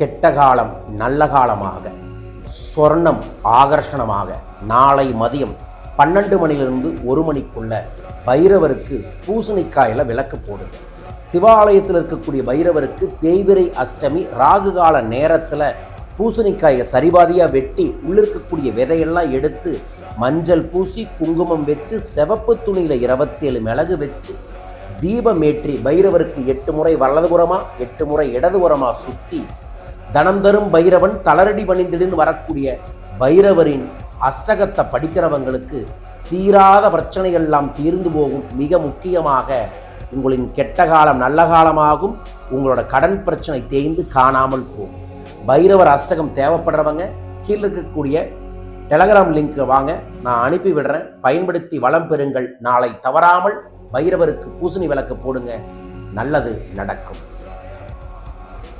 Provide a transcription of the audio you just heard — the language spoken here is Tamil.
கெட்ட காலம் நல்ல காலமாக சொர்ணம் ஆகர்ஷணமாக நாளை மதியம் பன்னெண்டு மணிலிருந்து ஒரு மணிக்குள்ள பைரவருக்கு பூசணிக்காயில் விளக்கு போடுங்க சிவாலயத்தில் இருக்கக்கூடிய பைரவருக்கு தேய்பிரை அஷ்டமி ராகு கால நேரத்தில் பூசணிக்காயை சரிபாதியாக வெட்டி உள்ளிருக்கக்கூடிய விதையெல்லாம் எடுத்து மஞ்சள் பூசி குங்குமம் வச்சு சிவப்பு துணியில் இருபத்தேழு மிளகு வச்சு தீபமேற்றி பைரவருக்கு எட்டு முறை வலதுபுறமாக எட்டு முறை இடதுபுறமாக சுற்றி தனம் தரும் பைரவன் தளரடி பணிந்திடுன்னு வரக்கூடிய பைரவரின் அஷ்டகத்தை படிக்கிறவங்களுக்கு தீராத பிரச்சனைகள் எல்லாம் தீர்ந்து போகும். மிக முக்கியமாக உங்களின் கெட்ட காலம் நல்ல காலமாகும். உங்களோட கடன் பிரச்சனை தேய்ந்து காணாமல் போகும். பைரவர் அஷ்டகம் தேவைப்படுறவங்க கீழே இருக்கக்கூடிய டெலகிராம் லிங்க்கு வாங்க. நான் அனுப்பி விடுறேன். பயன்படுத்தி வளம் பெறுங்கள். நாளை தவறாமல் பைரவருக்கு பூசணி விளக்கு போடுங்க. நல்லது நடக்கும்.